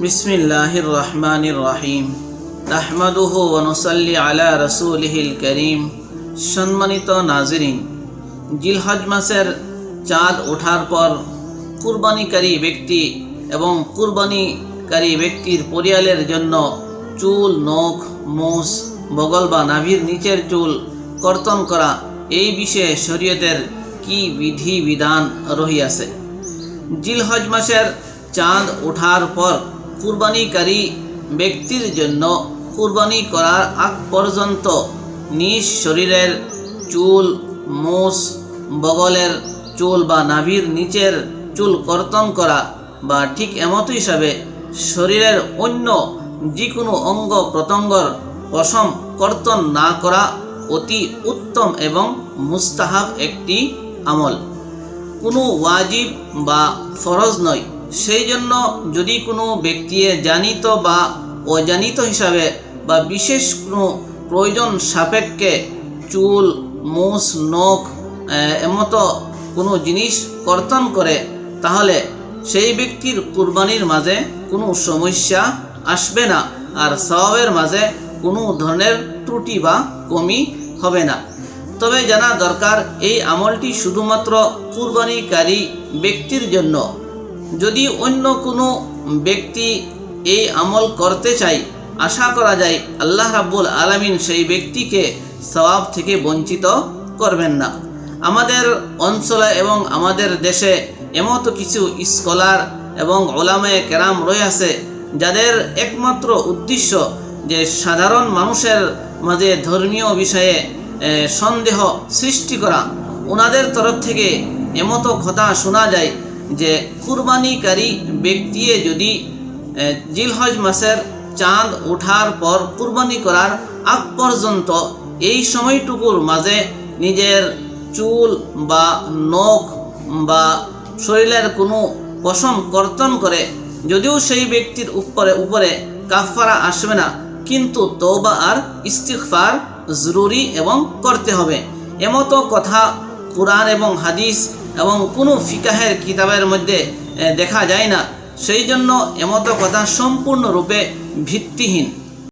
বিসমিল্লাহির রহমানির রহিম নাহমাদুহু ওয়া নুসাল্লি আলা রাসূলিহিল করিম। সম্মানিত নাজরিন, জিলহজ মাসের চাঁদ ওঠার পর কুরবানিকারী ব্যক্তি এবং কুরবানিকারী ব্যক্তির পরিয়ালের জন্য চুল, নখ, মোষ, বগল বা নাভির নিচের চুল কর্তন করা এই বিষয়ে শরীয়তের কি বিধি বিধান রহিয়াছে? জিলহজ মাসের চাঁদ ওঠার পর কুরবানিকারী ব্যক্তির জন্য কুরবানি করার আগ পর্যন্ত নিজ শরীরের চুল, মোষ, বগলের চুল বা নাভির নিচের চুল কর্তন করা বা ঠিক এমত হিসাবে শরীরের অন্য যে কোনো অঙ্গ প্রত্যঙ্গর পশম কর্তন না করা অতি উত্তম এবং মুস্তাহাব একটি আমল। কোনো ওয়াজিব বা ফরজ নয়। সেই জন্য যদি কোনো ব্যক্তি জানিত বা অজানিত হিসাবে বা বিশেষ কোনো প্রয়োজন সাপেক্ষে চুল মুস নখ এমতো কোনো জিনিস কর্তন করে, তাহলে সেই ব্যক্তির কুরবানির মাঝে কোনো সমস্যা আসবে না আর সওয়াবের মাঝে কোনো ধরনের ত্রুটি বা কমি হবে না। তবে জানা দরকার, এই আমলটি শুধুমাত্র কুরবানিকারী ব্যক্তির জন্য। যদি অন্য কোনো ব্যক্তি এই আমল করতে চায়, আশা করা যায় আল্লাহ রাব্বুল আলামিন সেই ব্যক্তিকে সওয়াব থেকে বঞ্চিত করবেন না। আমাদের অঞ্চলে এবং আমাদের দেশে এমতো কিছু স্কলার এবং ওলামায়ে কেরাম রয়েছে যাদের একমাত্র উদ্দেশ্য যে সাধারণ মানুষের মাঝে ধর্মীয় বিষয়ে সন্দেহ সৃষ্টি করা। ওনাদের তরফ থেকে এমতো কথা শোনা যায় যে কুরবানিকারী ব্যক্তি যদি জিলহজ মাসের চাঁদ ওঠার পর কুরবানি করার আগ পর্যন্ত এই সময়টুকুর মাঝে নিজের চুল বা নখ বা শরীরের কোনো পশম কর্তন করে যদিও সেই ব্যক্তির উপরে উপরে কাফারা আসবে না, কিন্তু তৌবা আর ইস্তিগফার জরুরি এবং করতে হবে। এমতো কথা কোরআন এবং হাদিস এবং কোনো ফিকাহের কিতাবের মধ্যে দেখা যায় না। সেই জন্য এমতো কথা সম্পূর্ণরূপে ভিত্তিহীন।